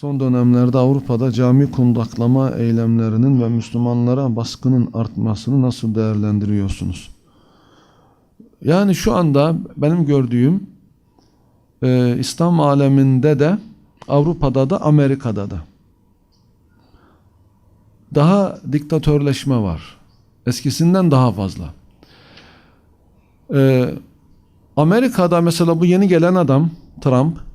Son dönemlerde Avrupa'da cami kundaklama eylemlerinin ve Müslümanlara baskının artmasını nasıl değerlendiriyorsunuz? Yani şu anda benim gördüğüm e, İslam aleminde de Avrupa'da da Amerika'da da daha diktatörleşme var. Eskisinden daha fazla. E, Amerika'da mesela bu yeni gelen adam Trump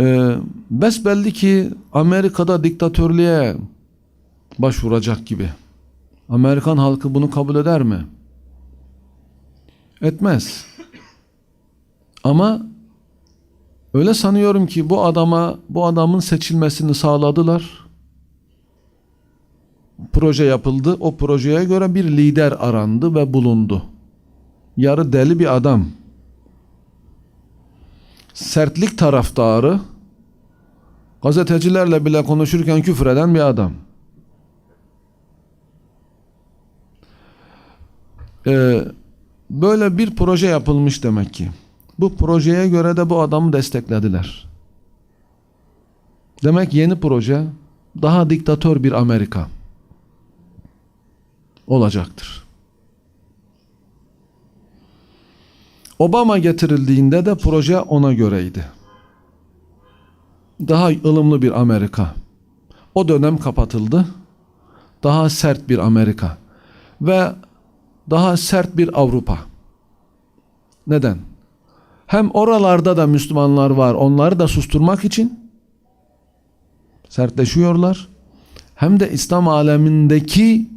e, besbelli ki Amerika'da diktatörlüğe başvuracak gibi. Amerikan halkı bunu kabul eder mi? Etmez. Ama öyle sanıyorum ki bu adama bu adamın seçilmesini sağladılar. Proje yapıldı. O projeye göre bir lider arandı ve bulundu. Yarı deli bir adam. Sertlik taraftarı. Gazetecilerle bile konuşurken küfür eden bir adam. Ee, böyle bir proje yapılmış demek ki. Bu projeye göre de bu adamı desteklediler. Demek yeni proje daha diktatör bir Amerika olacaktır. Obama getirildiğinde de proje ona göreydi. Daha ılımlı bir Amerika. O dönem kapatıldı. Daha sert bir Amerika ve daha sert bir Avrupa. Neden? Hem oralarda da Müslümanlar var. Onları da susturmak için sertleşiyorlar. Hem de İslam alemindeki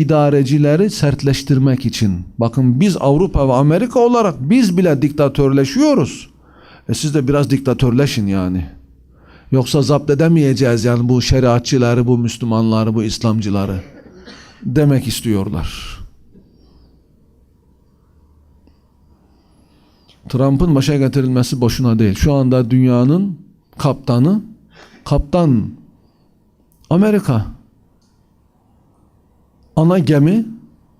idarecileri sertleştirmek için. Bakın biz Avrupa ve Amerika olarak biz bile diktatörleşiyoruz. E siz de biraz diktatörleşin yani. Yoksa zapt edemeyeceğiz yani bu şeriatçıları, bu Müslümanları, bu İslamcıları demek istiyorlar. Trump'ın başa getirilmesi boşuna değil. Şu anda dünyanın kaptanı, kaptan Amerika. Ana gemi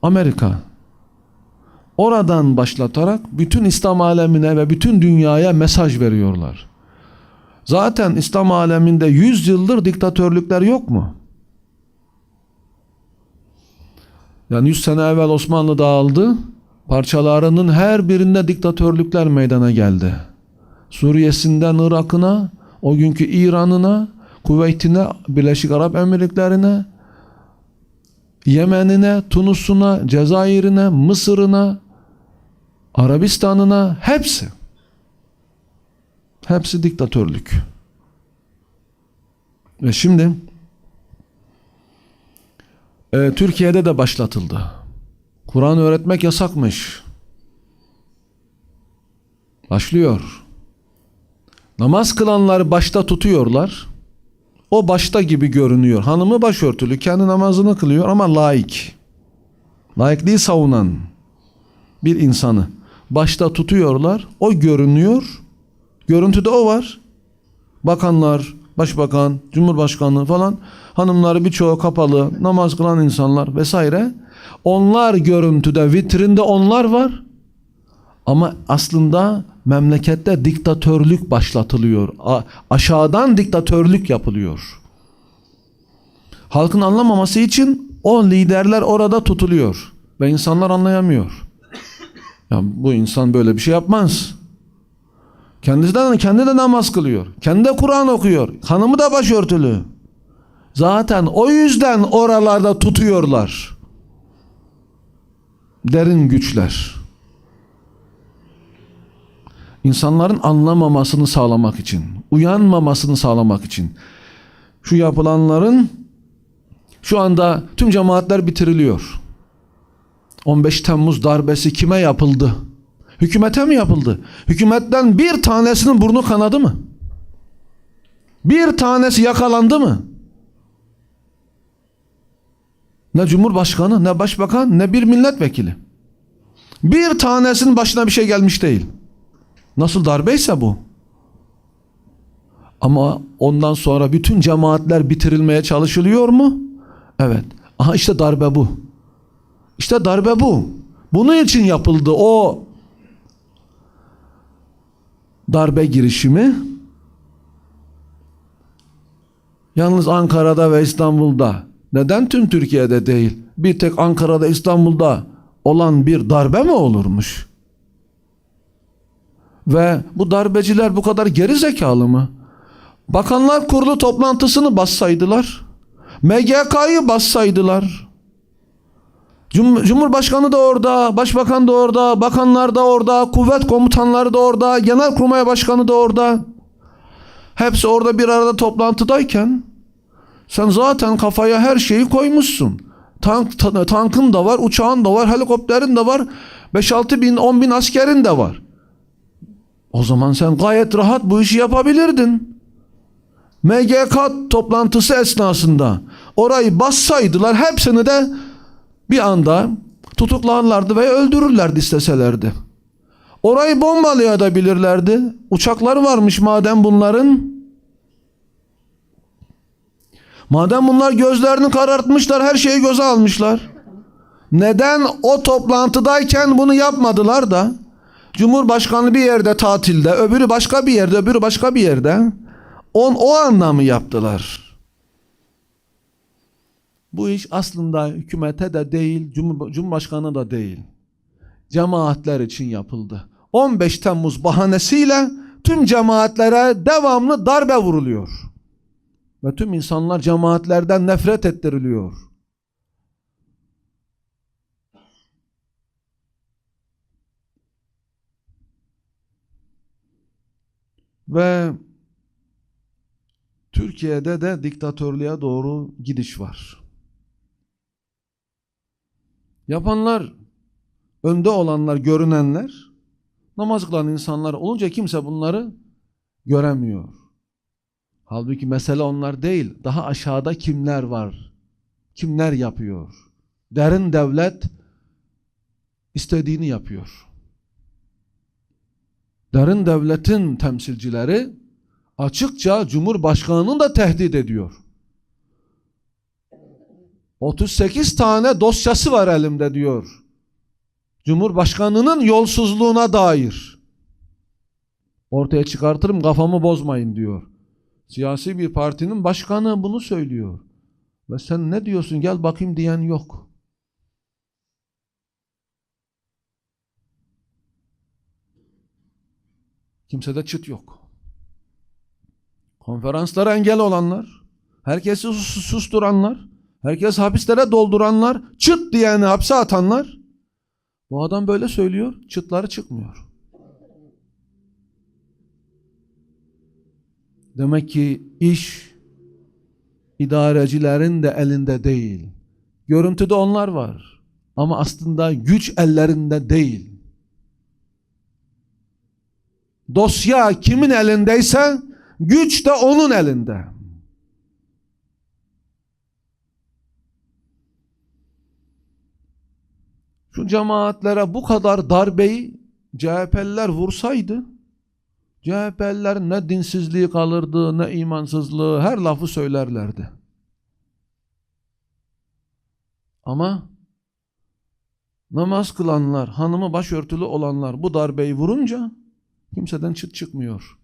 Amerika. Oradan başlatarak bütün İslam alemine ve bütün dünyaya mesaj veriyorlar. Zaten İslam aleminde 100 yıldır diktatörlükler yok mu? Yani 100 sene evvel Osmanlı dağıldı. Parçalarının her birinde diktatörlükler meydana geldi. Suriye'sinden Irak'ına, o günkü İran'ına, Kuveyt'ine, Birleşik Arap Emirlikleri'ne, Yemen'ine, Tunus'una, Cezayir'ine, Mısır'ına, Arabistan'ına hepsi. Hepsi diktatörlük. Ve şimdi e, Türkiye'de de başlatıldı. Kur'an öğretmek yasakmış. Başlıyor. Namaz kılanları başta tutuyorlar. O başta gibi görünüyor. Hanımı başörtülü, kendi namazını kılıyor ama laik. Laikliği savunan bir insanı başta tutuyorlar. O görünüyor. Görüntüde o var. Bakanlar, başbakan, cumhurbaşkanı falan hanımları birçoğu kapalı, namaz kılan insanlar vesaire. Onlar görüntüde, vitrinde onlar var. Ama aslında memlekette diktatörlük başlatılıyor. A- aşağıdan diktatörlük yapılıyor. Halkın anlamaması için o liderler orada tutuluyor. Ve insanlar anlayamıyor. Ya bu insan böyle bir şey yapmaz. Kendisi de, kendi de namaz kılıyor. Kendi de Kur'an okuyor. Hanımı da başörtülü. Zaten o yüzden oralarda tutuyorlar. Derin güçler. İnsanların anlamamasını sağlamak için, uyanmamasını sağlamak için. Şu yapılanların şu anda tüm cemaatler bitiriliyor. 15 Temmuz darbesi kime yapıldı? Hükümete mi yapıldı? Hükümetten bir tanesinin burnu kanadı mı? Bir tanesi yakalandı mı? Ne cumhurbaşkanı, ne başbakan, ne bir milletvekili. Bir tanesinin başına bir şey gelmiş değil. Nasıl darbeyse bu. Ama ondan sonra bütün cemaatler bitirilmeye çalışılıyor mu? Evet. Aha işte darbe bu. İşte darbe bu. Bunun için yapıldı o darbe girişimi. Yalnız Ankara'da ve İstanbul'da. Neden tüm Türkiye'de değil? Bir tek Ankara'da, İstanbul'da olan bir darbe mi olurmuş? Ve bu darbeciler bu kadar geri zekalı mı? Bakanlar Kurulu toplantısını bassaydılar, MGK'yı bassaydılar, Cum- Cumhurbaşkanı da orada, Başbakan da orada, bakanlar da orada, kuvvet komutanları da orada, Genelkurmay Başkanı da orada. Hepsi orada bir arada toplantıdayken sen zaten kafaya her şeyi koymuşsun. Tank, ta- tankın da var, uçağın da var, helikopterin de var, 5-6 bin, 10 bin askerin de var. O zaman sen gayet rahat bu işi yapabilirdin. MGK toplantısı esnasında orayı bassaydılar hepsini de bir anda tutuklarlardı ve öldürürlerdi isteselerdi. Orayı bombalayabilirlerdi. Uçakları varmış madem bunların. Madem bunlar gözlerini karartmışlar, her şeyi göze almışlar. Neden o toplantıdayken bunu yapmadılar da Cumhurbaşkanı bir yerde tatilde, öbürü başka bir yerde, öbürü başka bir yerde on o anda mı yaptılar? Bu iş aslında hükümete de değil, Cumhur, Cumhurbaşkanı da değil. Cemaatler için yapıldı. 15 Temmuz bahanesiyle tüm cemaatlere devamlı darbe vuruluyor. Ve tüm insanlar cemaatlerden nefret ettiriliyor. Ve Türkiye'de de diktatörlüğe doğru gidiş var. Yapanlar, önde olanlar, görünenler, namaz kılan insanlar olunca kimse bunları göremiyor. Halbuki mesele onlar değil, daha aşağıda kimler var, kimler yapıyor. Derin devlet istediğini yapıyor. Derin devletin temsilcileri açıkça Cumhurbaşkanı'nı da tehdit ediyor. 38 tane dosyası var elimde diyor. Cumhurbaşkanının yolsuzluğuna dair. Ortaya çıkartırım kafamı bozmayın diyor. Siyasi bir partinin başkanı bunu söylüyor. Ve sen ne diyorsun gel bakayım diyen yok. Kimsede çıt yok. Konferanslara engel olanlar, herkesi sus- susturanlar, herkes hapislere dolduranlar, çıt diyeni hapse atanlar. Bu adam böyle söylüyor, çıtları çıkmıyor. Demek ki iş idarecilerin de elinde değil. Görüntüde onlar var. Ama aslında güç ellerinde değil. Dosya kimin elindeyse güç de onun elinde. Şu cemaatlere bu kadar darbeyi CHP'liler vursaydı CHP'liler ne dinsizliği kalırdı ne imansızlığı her lafı söylerlerdi. Ama namaz kılanlar, hanımı başörtülü olanlar bu darbeyi vurunca kimseden çıt çıkmıyor.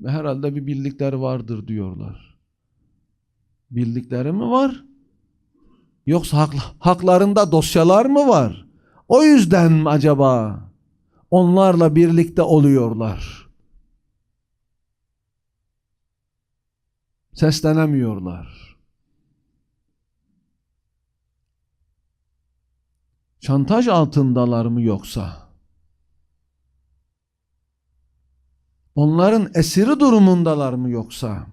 Ve herhalde bir bildikleri vardır diyorlar. Bildikleri mi var? Yoksa hak, haklarında dosyalar mı var? O yüzden mi acaba onlarla birlikte oluyorlar? Seslenemiyorlar. Şantaj altındalar mı yoksa? Onların esiri durumundalar mı yoksa?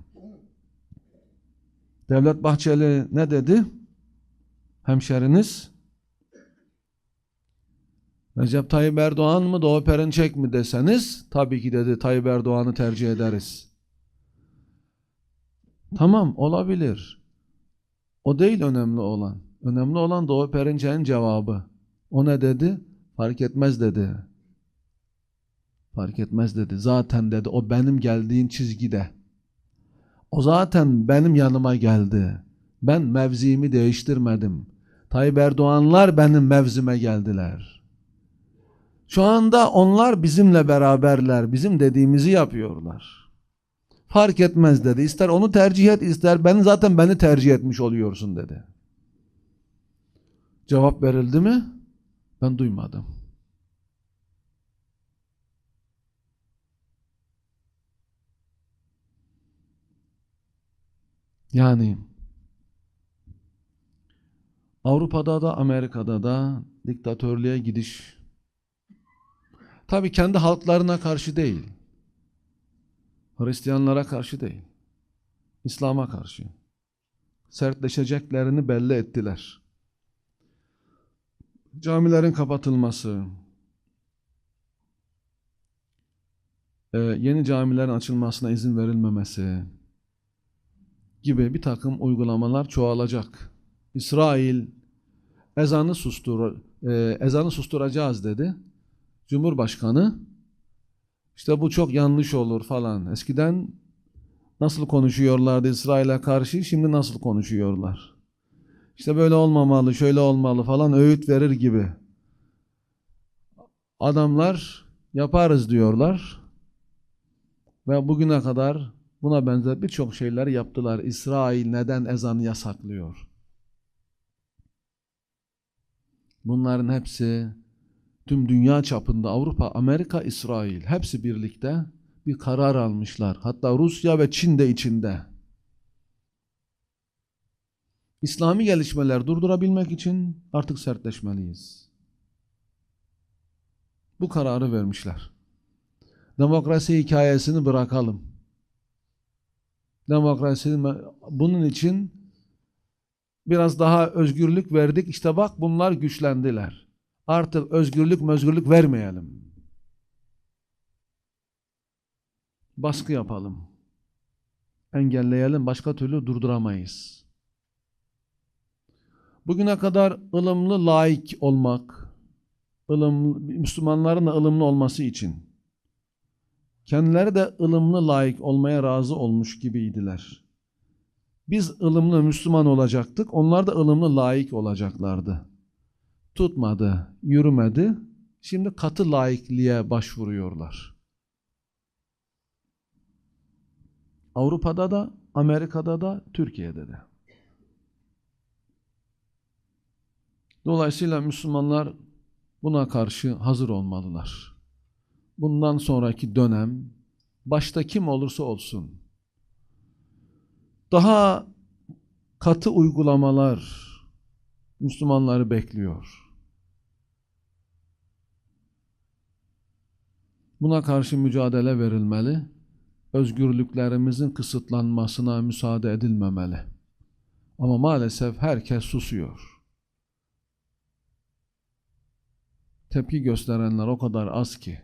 Devlet Bahçeli ne dedi? Hemşeriniz Recep Tayyip Erdoğan mı Doğu Perinçek mi deseniz tabii ki dedi Tayyip Erdoğan'ı tercih ederiz. Tamam olabilir. O değil önemli olan. Önemli olan Doğu Perinçek'in cevabı. O ne dedi? Fark etmez dedi. Fark etmez dedi. Zaten dedi o benim geldiğim çizgide. O zaten benim yanıma geldi. Ben mevziimi değiştirmedim. Tayyip Erdoğanlar benim mevzime geldiler. Şu anda onlar bizimle beraberler. Bizim dediğimizi yapıyorlar. Fark etmez dedi. İster onu tercih et, ister ben zaten beni tercih etmiş oluyorsun dedi. Cevap verildi mi? Ben duymadım. Yani Avrupa'da da Amerika'da da diktatörlüğe gidiş tabii kendi halklarına karşı değil. Hristiyanlara karşı değil. İslam'a karşı. Sertleşeceklerini belli ettiler. Camilerin kapatılması, e, yeni camilerin açılmasına izin verilmemesi gibi bir takım uygulamalar çoğalacak. İsrail ezanı sustur e, ezanı susturacağız dedi. Cumhurbaşkanı işte bu çok yanlış olur falan. Eskiden nasıl konuşuyorlardı İsrail'e karşı, şimdi nasıl konuşuyorlar? İşte böyle olmamalı, şöyle olmalı falan öğüt verir gibi. Adamlar yaparız diyorlar. Ve bugüne kadar buna benzer birçok şeyler yaptılar. İsrail neden ezanı yasaklıyor? Bunların hepsi tüm dünya çapında Avrupa, Amerika, İsrail hepsi birlikte bir karar almışlar. Hatta Rusya ve Çin de içinde. İslami gelişmeler durdurabilmek için artık sertleşmeliyiz. Bu kararı vermişler. Demokrasi hikayesini bırakalım. Demokrasi bunun için biraz daha özgürlük verdik. İşte bak bunlar güçlendiler. Artık özgürlük özgürlük vermeyelim. Baskı yapalım. Engelleyelim. Başka türlü durduramayız. Bugüne kadar ılımlı laik olmak, ılımlı, Müslümanların da ılımlı olması için kendileri de ılımlı laik olmaya razı olmuş gibiydiler. Biz ılımlı Müslüman olacaktık, onlar da ılımlı laik olacaklardı. Tutmadı, yürümedi. Şimdi katı laikliğe başvuruyorlar. Avrupa'da da, Amerika'da da, Türkiye'de de. Dolayısıyla Müslümanlar buna karşı hazır olmalılar. Bundan sonraki dönem başta kim olursa olsun daha katı uygulamalar Müslümanları bekliyor. Buna karşı mücadele verilmeli. Özgürlüklerimizin kısıtlanmasına müsaade edilmemeli. Ama maalesef herkes susuyor. Tepki gösterenler o kadar az ki.